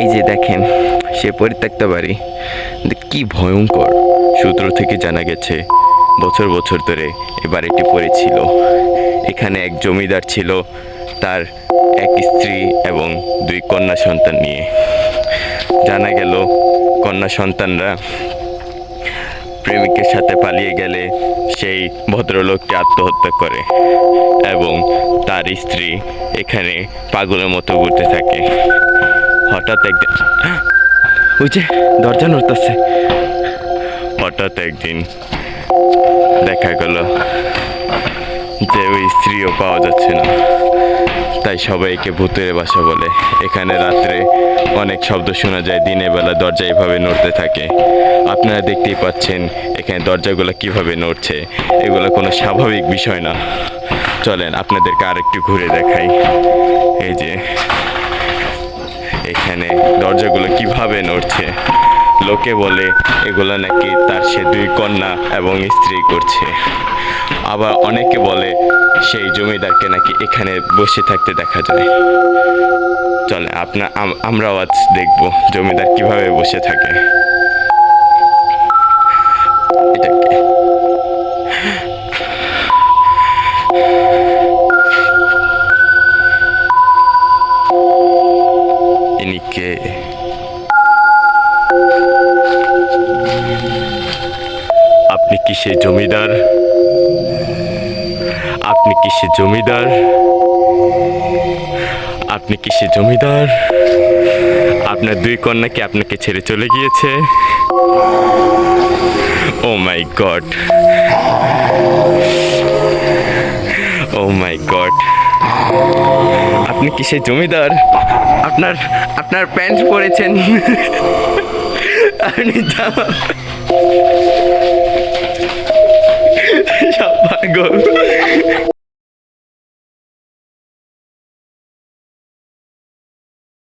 এই যে দেখেন, সে পরিত্যক্ত বাড়ি। কি ভয়ঙ্কর। সূত্র থেকে জানা গেছে, বছর বছর ধরে এ বাড়িটি পড়েছিল এখানে এক জমিদার ছিল, তার এক স্ত্রী এবং দুই কন্যা সন্তান নিয়ে। জানা গেল, কন্যা সন্তানরা প্রেমিকের সাথে পালিয়ে গেলে সেই ভদ্রলোককে আত্মহত্যা করে এবং তার স্ত্রী এখানে পাগলের মতো ঘুরতে থাকে। হঠাৎ একদিন, ওই যে দরজা নড়তেছে। হঠাৎ একদিন দেখা গেল যে ওই স্ত্রীও পাওয়া যাচ্ছে না। তাই সবাইকে ভূতের বাসা বলে এখানে রাত্রে অনেক শব্দ শোনা যায়, দিনের বেলা দরজা এভাবে নড়তে থাকে। আপনারা দেখতেই পাচ্ছেন এখানে দরজাগুলো কীভাবে নড়ছে। এগুলো কোনো স্বাভাবিক বিষয় না। চলেন আপনাদেরকে আরেকটু ঘুরে দেখাই। এই যে কীভাবে নড়ছে? লোকে বলে, এগুলো নাকি তার সে দুই কন্যা এবং স্ত্রী করছে। আবার অনেকে বলে, সেই জমিদারকে নাকি এখানে বসে থাকতে দেখা যায়। চলে আপনার আমরাও আজ দেখব জমিদার কীভাবে বসে থাকে। ইনি কে? আপনি কি সে জমিদার? আপনি কি সে জমিদার? আপনি কি সে জমিদার? আপনার দুই কন্যা কি আপনাকে ছেড়ে চলে গিয়েছে? ও মাই গড ও মাই গড আপনি কি সে জমিদার? আপনার আপনার প্যান্ট পরেছেন। আপনি জামা